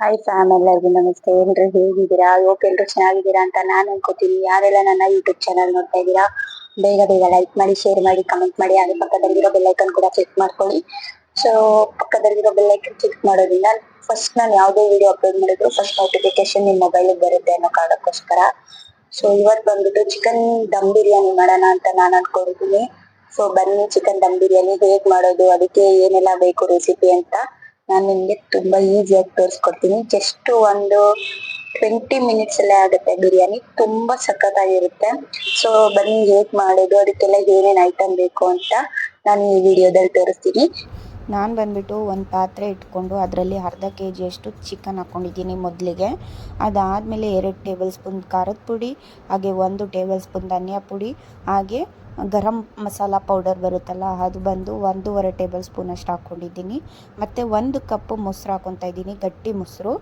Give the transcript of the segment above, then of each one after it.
Hi fam ಎಲ್ಲರಿಗೂ ನಮಸ್ತೆ. ಎಲ್ರು ಹೇಗಿದ್ದೀರಾ? ಹೋಪ್ ಎಲ್ರು ಚೆನ್ನಾಗಿದ್ದೀರಾ ಅಂತ ನಾನು ಅನ್ಕೋತೀನಿ. ಯಾರೆಲ್ಲ ನನ್ನ ಯೂಟ್ಯೂಬ್ ಚಾನಲ್ ನೋಡ್ತಾ ಇದ್ದೀರಾ, ಬೇಗ ಬೇಗ ಲೈಕ್ ಮಾಡಿ ಶೇರ್ ಮಾಡಿ ಕಮೆಂಟ್ ಮಾಡಿ. ಹಾಗೆ ಪಕ್ಕದಲ್ಲಿರೋ ಬೆಲ್ ಐಕನ್ ಕೂಡ ಕ್ಲಿಕ್ ಮಾಡ್ಕೊಳ್ಳಿ. ಸೊ ಪಕ್ಕದಲ್ಲಿರೋ ಬೆಲ್ ಐಕನ್ ಕ್ಲಿಕ್ ಮಾಡೋದ್ರಿಂದ ಫಸ್ಟ್ ನಾನು ಯಾವುದೇ ವಿಡಿಯೋ ಅಪ್ಲೋಡ್ ಮಾಡಿದ್ರು ಫಸ್ಟ್ ನೋಟಿಫಿಕೇಶನ್ ನಿಮ್ಮ ಮೊಬೈಲ್ ಬರುತ್ತೆ ಅನ್ನೋ ಕಾರಣಕ್ಕೋಸ್ಕರ. ಸೊ ಇವತ್ತು ಬಂದ್ಬಿಟ್ಟು ಚಿಕನ್ ದಮ್ ಬಿರಿಯಾನಿ ಮಾಡೋಣ ಅಂತ ನಾನು ಅನ್ಕೊಂಡಿದ್ದೀನಿ. ಸೊ ಬನ್ನಿ ಚಿಕನ್ ದಮ್ ಬಿರಿಯಾನಿ ಹೇಗೆ ಮಾಡೋದು, ಅದಕ್ಕೆ ಏನೆಲ್ಲ ಬೇಕು ರೆಸಿಪಿ ಅಂತ. ನಾನು ನಿಮಗೆ ತುಂಬಾ ಈಸಿಯಾಗಿ ತೋರಿಸ್ಕೊಡ್ತೀನಿ. ಜಸ್ಟ್ ಒಂದು ಟ್ವೆಂಟಿ ಮಿನಿಟ್ಸ್ ಅಲ್ಲೇ ಆಗುತ್ತೆ ಬಿರಿಯಾನಿ. ತುಂಬಾ ಸಖತ್ತಾಗಿರುತ್ತೆ. ಸೊ ಬನ್ನಿ ಹೇಗ್ ಮಾಡೋದು. ಅದಕ್ಕೆಲ್ಲ ಏನೇನು ಐಟಮ್ ಬೇಕು ಅಂತ ನಾನು ಈ ವಿಡಿಯೋದಲ್ಲಿ ತೋರಿಸ್ತೀನಿ. ನಾನು ಬಂದ್ಬಿಟ್ಟು ಒಂದು ಪಾತ್ರೆ ಇಟ್ಕೊಂಡು ಅದರಲ್ಲಿ ಅರ್ಧ ಕೆ ಜಿಯಷ್ಟು ಚಿಕನ್ ಹಾಕ್ಕೊಂಡಿದ್ದೀನಿ ಮೊದಲಿಗೆ. ಅದಾದಮೇಲೆ ಎರಡು ಟೇಬಲ್ ಸ್ಪೂನ್ ಖಾರದ ಪುಡಿ, ಹಾಗೆ ಒಂದು ಟೇಬಲ್ ಸ್ಪೂನ್ ಧನಿಯಾ ಪುಡಿ, ಹಾಗೆ ಗರಂ ಮಸಾಲ ಪೌಡರ್ ಬರುತ್ತಲ್ಲ, ಅದು ಬಂದು ಒಂದೂವರೆ ಟೇಬಲ್ ಸ್ಪೂನ್ ಅಷ್ಟು ಹಾಕ್ಕೊಂಡಿದ್ದೀನಿ. ಮತ್ತು ಒಂದು ಕಪ್ ಮೊಸರು ಹಾಕ್ಕೊತಾ ಇದ್ದೀನಿ, ಗಟ್ಟಿ ಮೊಸರು.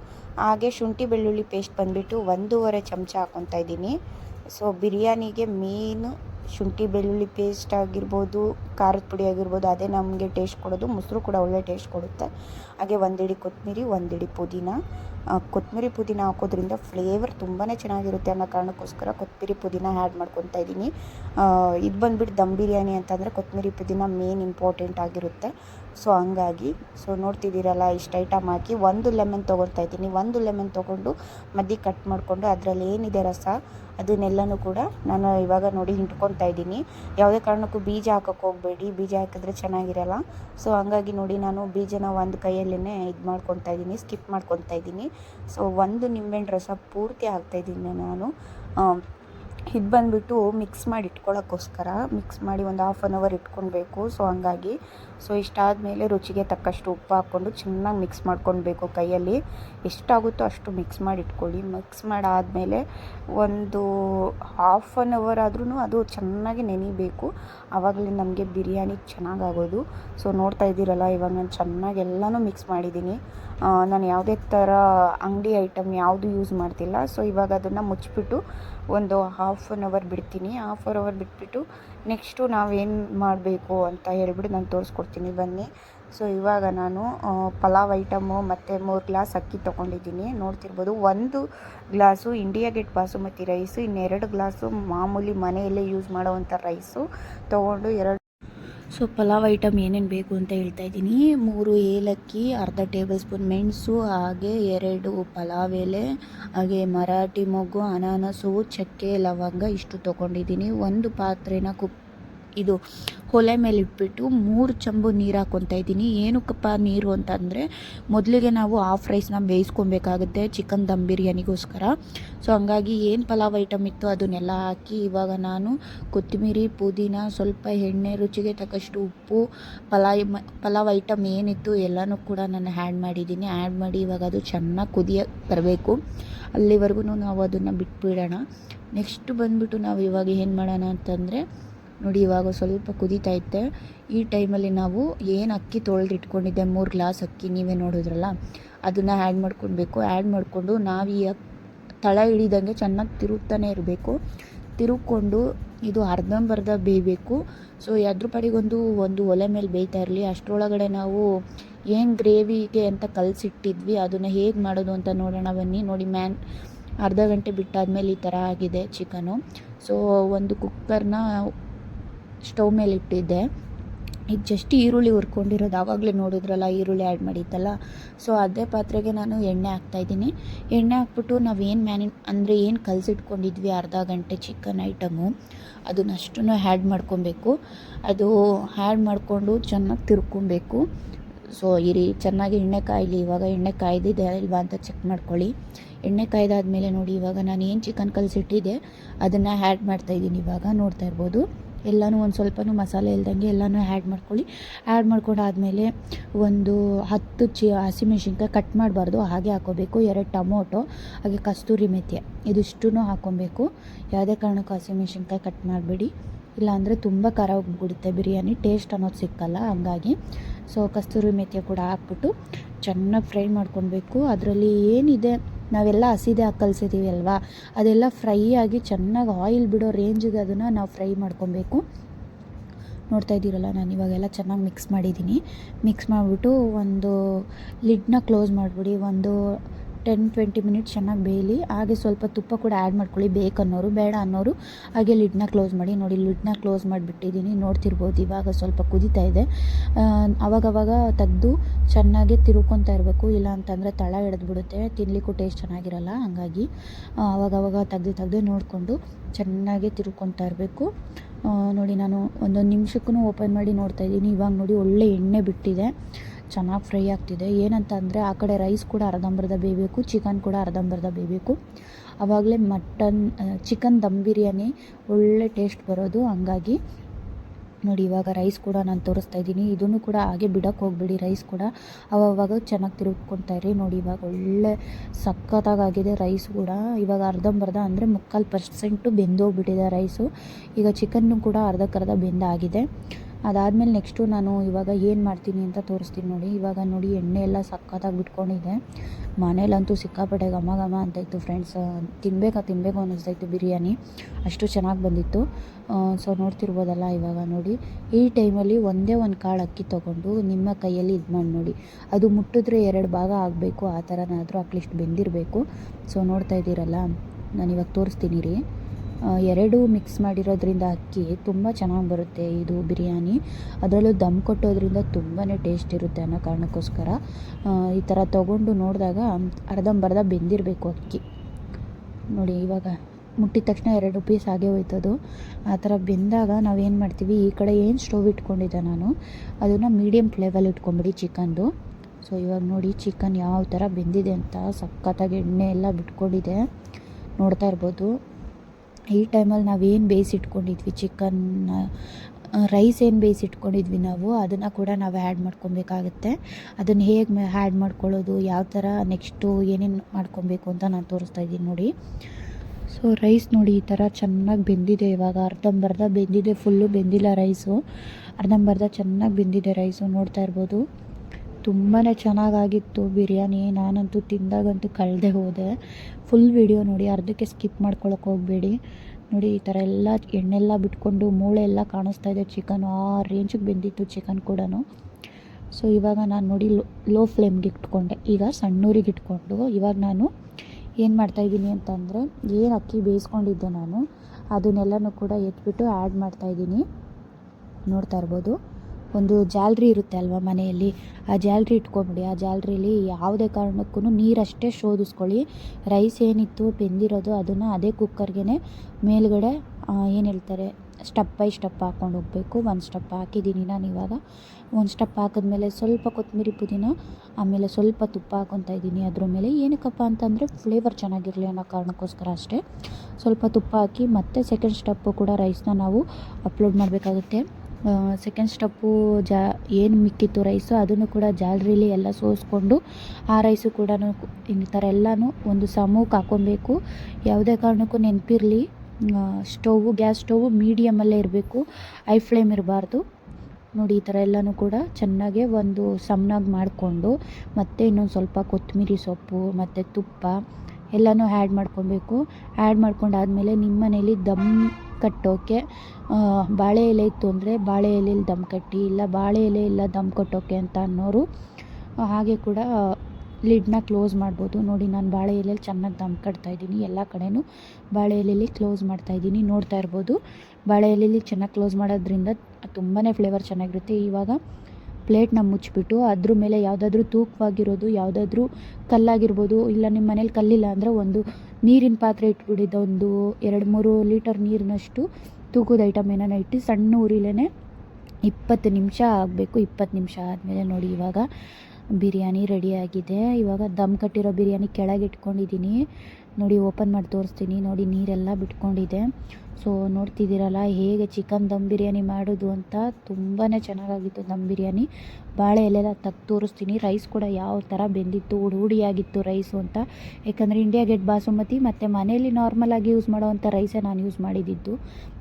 ಹಾಗೆ ಶುಂಠಿ ಬೆಳ್ಳುಳ್ಳಿ ಪೇಸ್ಟ್ ಬಂದುಬಿಟ್ಟು ಒಂದೂವರೆ ಚಮಚ ಹಾಕ್ಕೊತಾ ಇದ್ದೀನಿ. ಸೊ ಬಿರಿಯಾನಿಗೆ ಮೀನು ಶುಂಠಿ ಬೆಳ್ಳುಳ್ಳಿ ಪೇಸ್ಟ್ ಆಗಿರ್ಬೋದು, ಖಾರದ ಪುಡಿ ಆಗಿರ್ಬೋದು, ಅದೇ ನಮಗೆ ಟೇಸ್ಟ್ ಕೊಡೋದು. ಮೊಸರು ಕೂಡ ಒಳ್ಳೆ ಟೇಸ್ಟ್ ಕೊಡುತ್ತೆ. ಹಾಗೆ ಒಂದಿಡಿ ಕೊತ್ತಂಬರಿ ಒಂದಿಡಿ ಪುದೀನ. ಕೊತ್ತಂಬರಿ ಪುದೀನ ಹಾಕೋದ್ರಿಂದ ಫ್ಲೇವರ್ ತುಂಬಾ ಚೆನ್ನಾಗಿರುತ್ತೆ ಅನ್ನೋ ಕಾರಣಕ್ಕೋಸ್ಕರ ಕೊತ್ತಂಬರಿ ಪುದೀನ ಆ್ಯಡ್ ಮಾಡ್ಕೊತಾ ಇದ್ದೀನಿ. ಇದು ಬಂದ್ಬಿಟ್ಟು ದಮ್ ಬಿರಿಯಾನಿ ಅಂತಂದರೆ ಕೊತ್ತಂಬರಿ ಪುದೀನ ಮೇನ್ ಇಂಪಾರ್ಟೆಂಟ್ ಆಗಿರುತ್ತೆ. ಸೊ ಹಂಗಾಗಿ ಸೊ ನೋಡ್ತಿದ್ದೀರಲ್ಲ, ಇಷ್ಟು ಐಟಮ್ ಹಾಕಿ ಒಂದು ಲೆಮನ್ ತೊಗೊಳ್ತಾ ಇದ್ದೀನಿ. ಒಂದು ಲೆಮನ್ ತೊಗೊಂಡು ಮದ್ದಿ ಕಟ್ ಮಾಡಿಕೊಂಡು ಅದರಲ್ಲಿ ಏನಿದೆ ರಸ, ಅದನ್ನೆಲ್ಲನೂ ಕೂಡ ನಾನು ಇವಾಗ ನೋಡಿ ಹಿಂಟ್ಕೊತಾ ಇದ್ದೀನಿ. ಯಾವುದೇ ಕಾರಣಕ್ಕೂ ಬೀಜ ಹಾಕೋಕ್ಕೆ ಹೋಗಬೇಡಿ. ಬೀಜ ಹಾಕಿದ್ರೆ ಚೆನ್ನಾಗಿರಲ್ಲ. ಸೊ ಹಂಗಾಗಿ ನೋಡಿ ನಾನು ಬೀಜನ ಒಂದು ಕೈಯಲ್ಲೇ ಇದು ಮಾಡ್ಕೊತಾ ಇದ್ದೀನಿ ಸ್ಕಿಪ್ ಮಾಡ್ಕೊತಾ ಇದ್ದೀನಿ. ಸೊ ಒಂದು ನಿಂಬೆಹಣ್ಣು ರಸ ಪೂರ್ತಿ ಹಾಕ್ತಾಯಿದ್ದೀನಿ ನಾನು. ಇದು ಬಂದುಬಿಟ್ಟು ಮಿಕ್ಸ್ ಮಾಡಿ ಇಟ್ಕೊಳ್ಳೋಕ್ಕೋಸ್ಕರ ಮಿಕ್ಸ್ ಮಾಡಿ ಒಂದು ಹಾಫ್ ಆನ್ ಅವರ್ ಇಟ್ಕೊಳ್ಬೇಕು. ಸೊ ಹಂಗಾಗಿ ಸೊ ಇಷ್ಟಾದಮೇಲೆ ರುಚಿಗೆ ತಕ್ಕಷ್ಟು ಉಪ್ಪು ಹಾಕ್ಕೊಂಡು ಚೆನ್ನಾಗಿ ಮಿಕ್ಸ್ ಮಾಡ್ಕೊಳ್ಬೇಕು ಕೈಯಲ್ಲಿ. ಎಷ್ಟಾಗುತ್ತೋ ಅಷ್ಟು ಮಿಕ್ಸ್ ಮಾಡಿ ಇಟ್ಕೊಳ್ಳಿ. ಮಿಕ್ಸ್ ಮಾಡಾದಮೇಲೆ ಒಂದು ಹಾಫ್ ಆನ್ ಅವರ್ ಆದ್ರೂ ಅದು ಚೆನ್ನಾಗಿ ನೆನಿಬೇಕು. ಆವಾಗಲೇ ನಮಗೆ ಬಿರಿಯಾನಿ ಚೆನ್ನಾಗಾಗೋದು ಸೊ ನೋಡ್ತಾ ಇದ್ದೀರಲ್ಲ, ಇವಾಗ ನಾನು ಚೆನ್ನಾಗಿ ಎಲ್ಲನೂ ಮಿಕ್ಸ್ ಮಾಡಿದ್ದೀನಿ. ನಾನು ಯಾವುದೇ ಥರ ಅಂಗಡಿ ಐಟಮ್ ಯಾವುದು ಯೂಸ್ ಮಾಡ್ತಿಲ್ಲ. ಸೊ ಇವಾಗ ಅದನ್ನು ಮುಚ್ಚಿಬಿಟ್ಟು ಒಂದು ಹಾಫ್ ಆನ್ ಅವರ್ ಬಿಡ್ತೀನಿ. ಹಾಫ್ ಆನ್ ಅವರ್ ಬಿಟ್ಬಿಟ್ಟು ನೆಕ್ಸ್ಟು ನಾವೇನು ಮಾಡಬೇಕು ಅಂತ ಹೇಳ್ಬಿಟ್ಟು ನಾನು ತೋರಿಸ್ಕೊಡ್ತೀನಿ. ಬನ್ನಿ. ಸೊ ಇವಾಗ ನಾನು ಪಲಾವ್ ಐಟಮು ಮತ್ತು ಮೂರು ಗ್ಲಾಸ್ ಅಕ್ಕಿ ತೊಗೊಂಡಿದ್ದೀನಿ. ನೋಡ್ತಿರ್ಬೋದು ಒಂದು glass India Gate basmati rice ಇನ್ನೆರಡು ಗ್ಲಾಸು ಮಾಮೂಲಿ ಮನೆಯಲ್ಲೇ ಯೂಸ್ ಮಾಡೋವಂಥ ರೈಸು ತೊಗೊಂಡು ಎರಡು ಸೊ, ಪಲಾವ್ ಐಟಮ್ ಏನೇನು ಬೇಕು ಅಂತ ಹೇಳ್ತಾ ಇದ್ದೀನಿ. ಮೂರು ಏಲಕ್ಕಿ, ಅರ್ಧ ಟೇಬಲ್ ಸ್ಪೂನ್ ಮೆಣಸು, ಹಾಗೆ ಎರಡು ಪಲಾವ್ ಎಲೆ, ಹಾಗೆ ಮರಾಠಿ ಮೊಗ್ಗು, ಅನಾನಸು, ಚಕ್ಕೆ, ಲವಂಗ ಇಷ್ಟು ತೊಗೊಂಡಿದ್ದೀನಿ. ಒಂದು ಪಾತ್ರೆನ ಕುಕ್ ಇದು ಒಲೆ ಮೇಲೆ ಇಟ್ಬಿಟ್ಟು ಮೂರು ಚಂಬು ನೀರು ಹಾಕ್ಕೊತಾ ಇದ್ದೀನಿ. ಏನಕ್ಕಪ್ಪ ನೀರು ಅಂತಂದರೆ ಮೊದಲಿಗೆ ನಾವು ಹಾಫ್ ರೈಸ್ನ ಬೇಯಿಸ್ಕೊಬೇಕಾಗುತ್ತೆ ಚಿಕನ್ ದಮ್ ಬಿರಿಯಾನಿಗೋಸ್ಕರ. ಸೊ ಹಂಗಾಗಿ ಏನು ಪಲಾವ್ ಐಟಮ್ ಇತ್ತು ಅದನ್ನೆಲ್ಲ ಹಾಕಿ ಇವಾಗ ನಾನು ಕೊತ್ತಂಬರಿ ಪುದೀನ, ಸ್ವಲ್ಪ ಎಣ್ಣೆ, ರುಚಿಗೆ ತಕ್ಕಷ್ಟು ಉಪ್ಪು, ಪಲಾಯ್ ಪಲಾವ್ ಐಟಮ್ ಏನಿತ್ತು ಎಲ್ಲನೂ ಕೂಡ ನಾನು ಆ್ಯಡ್ ಮಾಡಿದ್ದೀನಿ. ಆ್ಯಡ್ ಮಾಡಿ ಇವಾಗ ಅದು ಚೆನ್ನಾಗಿ ಕುದಿಯ ಬರಬೇಕು. ಅಲ್ಲಿವರೆಗೂ ನಾವು ಅದನ್ನು ಬಿಟ್ಬಿಡೋಣ. ನೆಕ್ಸ್ಟ್ ಬಂದ್ಬಿಟ್ಟು ನಾವು ಇವಾಗ ಏನು ಮಾಡೋಣ ಅಂತಂದರೆ ನೋಡಿ, ಇವಾಗ ಸ್ವಲ್ಪ ಕುದೀತಾ ಇತ್ತೆ ಈ ಟೈಮಲ್ಲಿ ನಾವು ಏನು ಅಕ್ಕಿ ತೊಳೆದಿಟ್ಕೊಂಡಿದ್ದೆ, ಮೂರು ಗ್ಲಾಸ್ ಅಕ್ಕಿ ನೀವೇ ನೋಡಿದ್ರಲ್ಲ, ಅದನ್ನು ಆ್ಯಡ್ ಮಾಡ್ಕೊಳ್ಬೇಕು ಆ್ಯಡ್ ಮಾಡಿಕೊಂಡು ನಾವು ಈ ತಳ ಹಿಡಿದಂಗೆ ಚೆನ್ನಾಗಿ ತಿರುಗ್ತಾನೆ ಇರಬೇಕು. ತಿರುಗ್ಕೊಂಡು ಇದು ಅರ್ಧಂಬರ್ಧ ಬೇಯಬೇಕು. ಸೊ ಅದ್ರ ಪಡಿಗೊಂದು ಒಂದು ಒಲೆ ಮೇಲೆ ಬೇಯ್ತಾ ಇರಲಿ. ಅಷ್ಟರೊಳಗಡೆ ನಾವು ಏನು ಗ್ರೇವಿಗೆ ಅಂತ ಕಲಸಿಟ್ಟಿದ್ವಿ, ಅದನ್ನು ಹೇಗೆ ಮಾಡೋದು ಅಂತ ನೋಡೋಣ ಬನ್ನಿ. ನೋಡಿ, ಮ್ಯಾನ್ ಅರ್ಧ ಗಂಟೆ ಬಿಟ್ಟಾದ್ಮೇಲೆ ಈ ಥರ ಆಗಿದೆ ಚಿಕನು. ಸೊ ಒಂದು ಕುಕ್ಕರ್ನ ಸ್ಟವ್ ಮೇಲೆ ಇಟ್ಟಿದ್ದೆ. ಈಗ ಜಸ್ಟ್ ಈರುಳ್ಳಿ ಹುರ್ಕೊಂಡಿರೋದು. ಆವಾಗಲೇ ನೋಡಿದ್ರಲ್ಲ, ಈರುಳ್ಳಿ ಆ್ಯಡ್ ಮಾಡಿತ್ತಲ್ಲ. ಸೊ ಅದೇ ಪಾತ್ರೆಗೆ ನಾನು ಎಣ್ಣೆ ಹಾಕ್ತಾಯಿದ್ದೀನಿ ಎಣ್ಣೆ ಹಾಕ್ಬಿಟ್ಟು ನಾವು ಏನು ಮ್ಯಾನಿ, ಅಂದರೆ ಏನು ಕಲಸಿಟ್ಕೊಂಡಿದ್ವಿ ಅರ್ಧ ಗಂಟೆ ಚಿಕನ್ ಐಟಮು ಅದನ್ನಷ್ಟು ಆ್ಯಡ್ ಮಾಡ್ಕೊಬೇಕು. ಅದು ಆ್ಯಡ್ ಮಾಡಿಕೊಂಡು ಚೆನ್ನಾಗಿ ತಿರ್ಕೊಬೇಕು. ಸೊ ಇರಿ, ಚೆನ್ನಾಗಿ ಎಣ್ಣೆ ಕಾಯಲಿ. ಇವಾಗ ಎಣ್ಣೆ ಕಾಯ್ದಿದೆ ಇಲ್ವಾ ಅಂತ ಚೆಕ್ ಮಾಡ್ಕೊಳ್ಳಿ. ಎಣ್ಣೆ ಕಾಯ್ದಾದ್ಮೇಲೆ ನೋಡಿ, ಇವಾಗ ನಾನು ಏನು ಚಿಕನ್ ಕಲಸಿಟ್ಟಿದ್ದೆ, ಅದನ್ನು ಆ್ಯಡ್ ಮಾಡ್ತಾಯಿದ್ದೀನಿ ಇವಾಗ ನೋಡ್ತಾ ಇರ್ಬೋದು. ಎಲ್ಲನೂ ಒಂದು ಸ್ವಲ್ಪನೂ ಮಸಾಲೆ ಇಲ್ದಂಗೆ ಎಲ್ಲನೂ ಆ್ಯಡ್ ಮಾಡ್ಕೊಳ್ಳಿ. ಆ್ಯಡ್ ಮಾಡ್ಕೊಂಡಾದ್ಮೇಲೆ ಒಂದು ಹತ್ತು ಚಿ ಹಸಿಮೆಣ್ಸಿನ್ಕಾಯಿ ಕಟ್ ಮಾಡಬಾರ್ದು. ಹಾಗೆ ಹಾಕೋಬೇಕು ಎರಡು ಟೊಮೊಟೊ, ಹಾಗೆ ಕಸ್ತೂರಿ ಮೆಥ್ಯ ಇದಿಷ್ಟೂ ಹಾಕ್ಕೊಬೇಕು. ಯಾವುದೇ ಕಾರಣಕ್ಕೂ ಹಸಿಮೆಣ್ಸಿನ್ಕಾಯಿ ಕಟ್ ಮಾಡಬೇಡಿ. ಇಲ್ಲಾಂದರೆ ತುಂಬ ಖಾರ ಹೋಗ್ಬಿಡುತ್ತೆ ಬಿರಿಯಾನಿ. ಟೇಸ್ಟ್ ಅನ್ನೋದು ಸಿಕ್ಕಲ್ಲ, ಹಂಗಾಗಿ. ಸೊ ಕಸ್ತೂರಿ ಮೆಥೆ ಕೂಡ ಹಾಕ್ಬಿಟ್ಟು ಚೆನ್ನಾಗಿ ಫ್ರೈ ಮಾಡ್ಕೊಳ್ಬೇಕು ಅದರಲ್ಲಿ ಏನಿದೆ? ನಾವೆಲ್ಲ ಹಸಿದೆ ಹಾಕಿ ಅಲ್ವಾ? ಅದೆಲ್ಲ ಫ್ರೈ ಆಗಿ ಚೆನ್ನಾಗಿ ಆಯಿಲ್ ಬಿಡೋ ರೇಂಜಿಗೆ ಅದನ್ನು ನಾವು ಫ್ರೈ ಮಾಡ್ಕೊಬೇಕು. ನೋಡ್ತಾ ಇದ್ದೀರಲ್ಲ ನಾನು ಇವಾಗೆಲ್ಲ ಚೆನ್ನಾಗಿ ಮಿಕ್ಸ್ ಮಾಡಿದ್ದೀನಿ. ಮಿಕ್ಸ್ ಮಾಡಿಬಿಟ್ಟು ಒಂದು ಲಿಡ್ನ ಕ್ಲೋಸ್ ಮಾಡಿಬಿಡಿ. ಒಂದು ಟೆನ್ ಟ್ವೆಂಟಿ ಮಿನಿಟ್ಸ್ ಚೆನ್ನಾಗಿ ಬೇಯಲಿ, ಹಾಗೆ ಸ್ವಲ್ಪ ತುಪ್ಪ ಕೂಡ ಆ್ಯಡ್ ಮಾಡ್ಕೊಳ್ಳಿ. ಬೇಕನ್ನೋರು ಬೇಡ ಅನ್ನೋರು, ಹಾಗೆ ಲಿಡ್ನ ಕ್ಲೋಸ್ ಮಾಡಿ. ನೋಡಿ ಲಿಡ್ನ ಕ್ಲೋಸ್ ಮಾಡಿಬಿಟ್ಟಿದ್ದೀನಿ. ನೋಡ್ತಿರ್ಬೋದು, ಇವಾಗ ಸ್ವಲ್ಪ ಕುದೀತಾ ಇದೆ. ಅವಾಗವಾಗ ತೆಗೆದು ಚೆನ್ನಾಗಿ ತಿರುಗ್ಕೊತಾ ಇರಬೇಕು. ಇಲ್ಲ ಅಂತಂದರೆ ತಳ ಹಿಡಿದ್ಬಿಡುತ್ತೆ ತಿನ್ನಲಿಕ್ಕೂ ಟೇಸ್ಟ್ ಚೆನ್ನಾಗಿರಲ್ಲ, ಹಾಗಾಗಿ ಅವಾಗವಾಗ ತೆಗ್ದು ತೆಗೆದು ನೋಡಿಕೊಂಡು ಚೆನ್ನಾಗಿ ತಿರುಗ್ಕೊತಾ ಇರಬೇಕು. ನೋಡಿ, ನಾನು ಒಂದೊಂದು ನಿಮಿಷಕ್ಕೂ ಓಪನ್ ಮಾಡಿ ನೋಡ್ತಾ ಇದ್ದೀನಿ. ಇವಾಗ ನೋಡಿ, ಒಳ್ಳೆ ಎಣ್ಣೆ ಬಿಟ್ಟಿದೆ. ಚೆನ್ನಾಗಿ ಫ್ರೈ ಆಗ್ತಿದೆ. ಏನಂತ ಅಂದರೆ ಆ ಕಡೆ ರೈಸ್ ಕೂಡ ಅರ್ಧಂಬರ್ಧ ಬೇಯಬೇಕು, ಚಿಕನ್ ಕೂಡ ಅರ್ಧಂಬರ್ಧ ಬೇಯಬೇಕು. ಆವಾಗಲೇ ಮಟನ್ ಚಿಕನ್ ದಮ್ ಬಿರಿಯಾನಿ ಒಳ್ಳೆ ಟೇಸ್ಟ್ ಬರೋದು. ಹಂಗಾಗಿ ನೋಡಿ, ಇವಾಗ ರೈಸ್ ಕೂಡ ನಾನು ತೋರಿಸ್ತಾ ಇದ್ದೀನಿ. ಇದನ್ನು ಕೂಡ ಹಾಗೆ ಬಿಡೋಕ್ಕೆ ಹೋಗ್ಬೇಡಿ, ರೈಸ್ ಕೂಡ. ಅವಾಗ ಚೆನ್ನಾಗಿ ತಿರುಗ್ಕೊತಾ ಇರಿ. ನೋಡಿ, ಇವಾಗ ಒಳ್ಳೆ ಸಖತ್ತಾಗಿದೆ ರೈಸ್ ಕೂಡ. ಇವಾಗ ಅರ್ಧಂಬರ್ಧ ಅಂದರೆ ಮುಕ್ಕಾಲು ಪರ್ಸೆಂಟು ಬೆಂದೋಗ್ಬಿಟ್ಟಿದೆ ರೈಸು. ಈಗ ಚಿಕನ್ನು ಕೂಡ ಅರ್ಧಕ್ಕರ್ಧ ಬೆಂದಾಗಿದೆ. ಅದಾದಮೇಲೆ ನೆಕ್ಸ್ಟು ನಾನು ಇವಾಗ ಏನು ಮಾಡ್ತೀನಿ ಅಂತ ತೋರಿಸ್ತೀನಿ ನೋಡಿ. ಇವಾಗ ನೋಡಿ, ಎಣ್ಣೆ ಎಲ್ಲ ಸಕ್ಕತ್ತಾಗಿ ಬಿಟ್ಕೊಂಡಿದೆ. ಮನೇಲಂತೂ ಸಿಕ್ಕಾಪಟ್ಟೆ ಘಮ ಅಂತ ಇತ್ತು ಫ್ರೆಂಡ್ಸ್ ತಿನ್ಬೇಕಾ ತಿನ್ನಬೇಕು ಅನ್ನಿಸ್ತಾಯಿತ್ತು ಬಿರಿಯಾನಿ. ಅಷ್ಟು ಚೆನ್ನಾಗಿ ಬಂದಿತ್ತು. ಸೊ ನೋಡ್ತಿರ್ಬೋದಲ್ಲ ಇವಾಗ ನೋಡಿ. ಈ ಟೈಮಲ್ಲಿ ಒಂದೇ ಒಂದು ಕಾಳು ಅಕ್ಕಿ ತೊಗೊಂಡು ನಿಮ್ಮ ಕೈಯಲ್ಲಿ ಇದು ಮಾಡಿ ನೋಡಿ. ಅದು ಮುಟ್ಟಿದ್ರೆ ಎರಡು ಭಾಗ ಆಗಬೇಕು, ಆ ಥರನಾದರೂ ಅಟ್ಲೀಸ್ಟ್ ಬೆಂದಿರಬೇಕು. ಸೊ ನೋಡ್ತಾ ಇದ್ದೀರಲ್ಲ, ನಾನು ಇವಾಗ ತೋರಿಸ್ತೀನಿ ರೀ. ಎರಡು ಮಿಕ್ಸ್ ಮಾಡಿರೋದ್ರಿಂದ ಅಕ್ಕಿ ತುಂಬ ಚೆನ್ನಾಗಿ ಬರುತ್ತೆ ಇದು ಬಿರಿಯಾನಿ. ಅದರಲ್ಲೂ ದಮ್ ಕೊಟ್ಟೋದ್ರಿಂದ ತುಂಬಾ ಟೇಸ್ಟ್ ಇರುತ್ತೆ ಅನ್ನೋ ಕಾರಣಕ್ಕೋಸ್ಕರ. ಈ ಥರ ತೊಗೊಂಡು ನೋಡಿದಾಗ ಅರ್ಧಂಬರ್ಧ ಬೆಂದಿರಬೇಕು ಅಕ್ಕಿ. ನೋಡಿ, ಇವಾಗ ಮುಟ್ಟಿದ ತಕ್ಷಣ ಎರಡು ಪೀಸ್ ಆಗೇ ಹೋಯ್ತದು. ಆ ಥರ ಬೆಂದಾಗ ನಾವೇನು ಮಾಡ್ತೀವಿ, ಈ ಕಡೆ ಏನು ಸ್ಟೋವ್ ಇಟ್ಕೊಂಡಿದ್ದೆ ನಾನು, ಅದನ್ನು ಮೀಡಿಯಮ್ ಫ್ಲೇವಲ್ಲಿ ಇಟ್ಕೊಂಬಿಡಿ ಚಿಕನ್ದು. ಸೊ ಇವಾಗ ನೋಡಿ ಚಿಕನ್ ಯಾವ ಥರ ಬೆಂದಿದೆ ಅಂತ ಸಖತ್ತಾಗಿ ಎಣ್ಣೆ ಎಲ್ಲ ಬಿಟ್ಕೊಂಡಿದೆ. ನೋಡ್ತಾ ಇರ್ಬೋದು. ಈ ಟೈಮಲ್ಲಿ ನಾವೇನು ಬೇಯಿಸಿಟ್ಕೊಂಡಿದ್ವಿ ಚಿಕನ್ ರೈಸ್ ಏನು ಬೇಯಿಸಿಟ್ಕೊಂಡಿದ್ವಿ ನಾವು, ಅದನ್ನು ಕೂಡ ನಾವು ಆ್ಯಡ್ ಮಾಡ್ಕೊಬೇಕಾಗುತ್ತೆ. ಅದನ್ನು ಹೇಗೆ ಆ್ಯಡ್ ಮಾಡ್ಕೊಳ್ಳೋದು, ಯಾವ ಥರ ನೆಕ್ಸ್ಟು ಏನೇನು ಮಾಡ್ಕೊಬೇಕು ಅಂತ ನಾನು ತೋರಿಸ್ತಾ ಇದ್ದೀನಿ ನೋಡಿ. ಸೊ ರೈಸ್ ನೋಡಿ ಈ ಥರ ಚೆನ್ನಾಗಿ ಬೆಂದಿದೆ ಇವಾಗ, ಅರ್ಧಂಬರ್ಧ ಬೆಂದಿದೆ ಫುಲ್ಲು ಬೆಂದಿಲ್ಲ ರೈಸು ಅರ್ಧಂಬರ್ಧ ಚೆನ್ನಾಗಿ ಬೆಂದಿದೆ ರೈಸು ನೋಡ್ತಾ ಇರ್ಬೋದು. ತುಂಬಾ ಚೆನ್ನಾಗಾಗಿತ್ತು ಬಿರಿಯಾನಿ. ನಾನಂತೂ ತಿಂದಾಗಂತೂ ಕಳೆದೇ ಹೋದೆ. ಫುಲ್ ವಿಡಿಯೋ ನೋಡಿ ಅರ್ಧಕ್ಕೆ ಸ್ಕಿಪ್ ಮಾಡ್ಕೊಳಕ್ಕೆ ಹೋಗಬೇಡಿ. ನೋಡಿ ಈ ಥರ ಎಲ್ಲ ಎಣ್ಣೆಲ್ಲ ಬಿಟ್ಕೊಂಡು ಮೂಳೆ ಎಲ್ಲ ಕಾಣಿಸ್ತಾ ಇದೆ ಚಿಕನು. ಆ ರೇಂಜಿಗೆ ಬೆಂದಿತ್ತು ಚಿಕನ್ ಕೂಡ ಸೊ ಇವಾಗ ನಾನು ನೋಡಿ ಲೋ ಲೋ ಫ್ಲೇಮ್ಗೆ ಇಟ್ಕೊಂಡೆ. ಈಗ ಸಣ್ಣೂರಿಗೆ ಇಟ್ಕೊಂಡು ಇವಾಗ ನಾನು ಏನು ಮಾಡ್ತಾಯಿದ್ದೀನಿ ಅಂತಂದರೆ ಏನು ಅಕ್ಕಿ ಬೇಯಿಸ್ಕೊಂಡಿದ್ದೆ ನಾನು, ಅದನ್ನೆಲ್ಲನೂ ಕೂಡ ಎತ್ಬಿಟ್ಟು ಆ್ಯಡ್ ಮಾಡ್ತಾಯಿದ್ದೀನಿ ನೋಡ್ತಾ ಇರ್ಬೋದು. ಒಂದು ಜಾಲ್ರಿ ಇರುತ್ತೆ ಅಲ್ವಾ ಮನೆಯಲ್ಲಿ? ಆ ಜಾಲ್ರಿ ಇಟ್ಕೊಂಬಿಡಿ. ಆ ಜಾಲ್ರಿಲಿ ಯಾವುದೇ ಕಾರಣಕ್ಕೂ ನೀರಷ್ಟೇ ಶೋಧಿಸ್ಕೊಳ್ಳಿ. ರೈಸ್ ಏನಿತ್ತು, ಬೆಂದಿರೋದು ಅದನ್ನು ಅದೇ ಕುಕ್ಕರ್ಗೆ ಮೇಲುಗಡೆ ಏನು ಹೇಳ್ತಾರೆ, ಸ್ಟಪ್ ಬೈ ಸ್ಟಪ್ ಹಾಕ್ಕೊಂಡು ಹೋಗಬೇಕು. ಒಂದು ಸ್ಟೆಪ್ ಹಾಕಿದ್ದೀನಿ ನಾನು ಇವಾಗ. ಒಂದು ಸ್ಟಪ್ ಹಾಕಿದ್ಮೇಲೆ ಸ್ವಲ್ಪ ಕೊತ್ತಂಬರಿ ಪುದೀನ, ಆಮೇಲೆ ಸ್ವಲ್ಪ ತುಪ್ಪ ಹಾಕೊತಾ ಇದ್ದೀನಿ ಅದ್ರ ಮೇಲೆ. ಏನಕ್ಕಪ್ಪ ಅಂತಂದರೆ ಫ್ಲೇವರ್ ಚೆನ್ನಾಗಿರಲಿ ಅನ್ನೋ ಕಾರಣಕ್ಕೋಸ್ಕರ ಅಷ್ಟೇ. ಸ್ವಲ್ಪ ತುಪ್ಪ ಹಾಕಿ ಮತ್ತೆ ಸೆಕೆಂಡ್ ಸ್ಟೆಪ್ಪು ಕೂಡ ರೈಸ್ನ ನಾವು ಅಪ್ಲೋಡ್ ಮಾಡಬೇಕಾಗುತ್ತೆ. ಸೆಕೆಂಡ್ ಸ್ಟಪ್ಪು ಜಾ, ಏನು ಮಿಕ್ಕಿತ್ತು ರೈಸು ಅದನ್ನು ಕೂಡ ಜಾಲ್ರಿಲಿ ಎಲ್ಲ ಸೋಸ್ಕೊಂಡು, ಆ ರೈಸು ಕೂಡ ಈ ಥರ ಎಲ್ಲನೂ ಒಂದು ಸಮೂಹಕ್ಕೆ ಹಾಕ್ಕೊಬೇಕು. ಯಾವುದೇ ಕಾರಣಕ್ಕೂ ನೆನಪಿರಲಿ. ಸ್ಟೌವು, ಗ್ಯಾಸ್ ಸ್ಟೌವು ಮೀಡಿಯಮಲ್ಲೇ ಇರಬೇಕು. ಐ ಫ್ಲೇಮ್ ಇರಬಾರ್ದು. ನೋಡಿ, ಈ ಥರ ಎಲ್ಲನೂ ಕೂಡ ಚೆನ್ನಾಗೆ ಒಂದು ಸಮನಾಗಿ ಮಾಡಿಕೊಂಡು, ಮತ್ತು ಇನ್ನೊಂದು ಸ್ವಲ್ಪ ಕೊತ್ತಂಬರಿ ಸೊಪ್ಪು, ಮತ್ತು ತುಪ್ಪ, ಎಲ್ಲನೂ ಆ್ಯಡ್ ಮಾಡ್ಕೊಬೇಕು. ಆ್ಯಡ್ ಮಾಡ್ಕೊಂಡಾದಮೇಲೆ ನಿಮ್ಮ ಮನೇಲಿ ದಮ್ ಕಟ್ಟೋಕ್ಕೆ ಬಾಳೆ ಎಲೆ ಇತ್ತು ಅಂದರೆ ಬಾಳೆ ಎಲೆಯಲ್ಲಿ ದಮ್ ಕಟ್ಟಿ, ಇಲ್ಲ ಬಾಳೆ ಎಲೆ ಇಲ್ಲ ದಮ್ ಕಟ್ಟೋಕ್ಕೆ ಅಂತ ಅನ್ನೋರು ಹಾಗೆ ಕೂಡ ಲಿಡ್ನ ಕ್ಲೋಸ್ ಮಾಡ್ಬೋದು. ನೋಡಿ ನಾನು ಬಾಳೆ ಎಲೆಯಲ್ಲಿ ಚೆನ್ನಾಗಿ ದಮ್ ಕಟ್ತಾ ಇದ್ದೀನಿ. ಎಲ್ಲ ಕಡೆನೂ ಬಾಳೆ ಎಲೆಯಲ್ಲಿ ಕ್ಲೋಸ್ ಮಾಡ್ತಾ ಇದ್ದೀನಿ. ನೋಡ್ತಾ ಇರ್ಬೋದು, ಬಾಳೆ ಎಲೆಯಲ್ಲಿ ಚೆನ್ನಾಗಿ ಕ್ಲೋಸ್ ಮಾಡೋದ್ರಿಂದ ತುಂಬಾ ಫ್ಲೇವರ್ ಚೆನ್ನಾಗಿರುತ್ತೆ. ಇವಾಗ ಪ್ಲೇಟ್ನ ಮುಚ್ಚಿಬಿಟ್ಟು ಅದ್ರ ಮೇಲೆ ಯಾವುದಾದ್ರೂ ತೂಕವಾಗಿರೋದು, ಯಾವುದಾದ್ರೂ ಕಲ್ಲಾಗಿರ್ಬೋದು, ಇಲ್ಲ ನಿಮ್ಮ ಮನೇಲಿ ಕಲ್ಲಿಲ್ಲ ಅಂದರೆ ಒಂದು ನೀರಿನ ಪಾತ್ರೆ ಇಟ್ಬಿಟ್ಟಿದ್ದ ಒಂದು ಎರಡು ಮೂರು ಲೀಟರ್ ನೀರಿನಷ್ಟು ತೂಕದ ಐಟಮ್ ಏನಾನ ಇಟ್ಟು ಸಣ್ಣ ಉರಿಲೇ ಇಪ್ಪತ್ತು ನಿಮಿಷ ಆಗಬೇಕು. ಇಪ್ಪತ್ತು ನಿಮಿಷ ಆದಮೇಲೆ ನೋಡಿ ಇವಾಗ ಬಿರಿಯಾನಿ ರೆಡಿಯಾಗಿದೆ ಇವಾಗ ದಮ್ ಕಟ್ಟಿರೋ ಬಿರಿಯಾನಿ ಕೆಳಗೆ ಇಟ್ಕೊಂಡಿದ್ದೀನಿ. ನೋಡಿ ಓಪನ್ ಮಾಡಿ ತೋರಿಸ್ತೀನಿ. ನೋಡಿ ನೀರೆಲ್ಲ ಬಿಟ್ಕೊಂಡಿದೆ. ಸೊ ನೋಡ್ತಿದ್ದೀರಲ್ಲ, ಹೇಗೆ ಚಿಕನ್ ದಮ್ ಬಿರಿಯಾನಿ ಮಾಡೋದು ಅಂತ ತುಂಬಾ ಚೆನ್ನಾಗಾಗಿತ್ತು ದಮ್ ಬಿರಿಯಾನಿ. ಬಾಳೆ ಎಲೆಲ್ಲ ತಗ್ದು ತೋರಿಸ್ತೀನಿ. ರೈಸ್ ಕೂಡ ಯಾವ ಥರ ಬೆಂದಿತ್ತು ಹುಡಿ ಹುಡಿಯಾಗಿತ್ತು ರೈಸು ಅಂತ. ಯಾಕಂದರೆ ಇಂಡಿಯಾ ಗೇಟ್ ಬಾಸುಮತಿ ಮತ್ತು ಮನೆಯಲ್ಲಿ ನಾರ್ಮಲಾಗಿ ಯೂಸ್ ಮಾಡೋವಂಥ ರೈಸೇ ನಾನು ಯೂಸ್ ಮಾಡಿದ್ದಿದ್ದು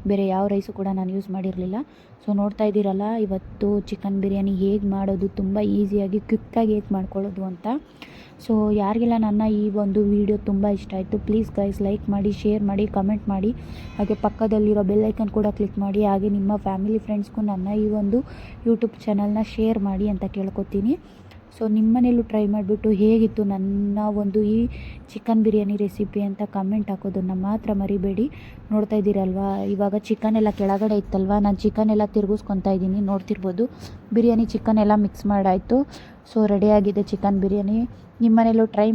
ಬೇರೆ ಯಾವ ರೈಸು ಕೂಡ ನಾನು ಯೂಸ್ ಮಾಡಿರಲಿಲ್ಲ. ಸೊ ನೋಡ್ತಾ ಇದ್ದೀರಲ್ಲ, ಇವತ್ತು ಚಿಕನ್ ಬಿರಿಯಾನಿ ಹೇಗೆ ಮಾಡೋದು, ತುಂಬ ಈಸಿಯಾಗಿ ಕ್ವಿಕ್ಕಾಗಿ ಹೇಗೆ ಮಾಡ್ಕೊಳ್ಳೋದು ಅಂತ. ಸೊ ಯಾರಿಗೆಲ್ಲ ನನ್ನ ಈ ಒಂದು ವಿಡಿಯೋ ತುಂಬ ಇಷ್ಟ ಆಯಿತು ಪ್ಲೀಸ್ ಗೈಸ್ ಲೈಕ್ ಮಾಡಿ ಶೇರ್ ಮಾಡಿ ಕಮೆಂಟ್ ಮಾಡಿ. ಹಾಗೆ ಪಕ್ಕದಲ್ಲಿರೋ ಬೆಲ್ಲೈಕನ್ ಕೂಡ ಕ್ಲಿಕ್ ಮಾಡಿ. ಹಾಗೆ ನಿಮ್ಮ ಫ್ಯಾಮಿಲಿ ಫ್ರೆಂಡ್ಸ್ಗೂ ನನ್ನ ಈ ಒಂದು ಯೂಟ್ಯೂಬ್ ಚಾನಲ್ನ ಶೇರ್ ಮಾಡಿ ಅಂತ ಕೇಳ್ಕೊತೀನಿ. ಸೊ ನಿಮ್ಮ ಮನೇಲೂ ಟ್ರೈ ಮಾಡಿಬಿಟ್ಟು ಹೇಗಿತ್ತು ನನ್ನ ಒಂದು ಈ ಚಿಕನ್ ಬಿರಿಯಾನಿ ರೆಸಿಪಿ ಅಂತ ಕಮೆಂಟ್ ಹಾಕೋದನ್ನು ಮಾತ್ರ ಮರಿಬೇಡಿ. ನೋಡ್ತಾ ಇದ್ದೀರಲ್ವಾ? ಇವಾಗ ಚಿಕನ್ ಎಲ್ಲ ಕೆಳಗಡೆ ಇತ್ತಲ್ವಾ? ನಾನು ಚಿಕನ್ ಎಲ್ಲ ತಿರುಗಿಸ್ಕೊತಾ ಇದ್ದೀನಿ. ನೋಡ್ತಿರ್ಬೋದು. ಬಿರಿಯಾನಿ ಚಿಕನ್ ಎಲ್ಲ ಮಿಕ್ಸ್ ಮಾಡಾಯಿತು. ಸೊ ರೆಡಿಯಾಗಿದೆ ಚಿಕನ್ ಬಿರಿಯಾನಿ. ನಿಮ್ಮ ಮನೇಲೂ ಟ್ರೈ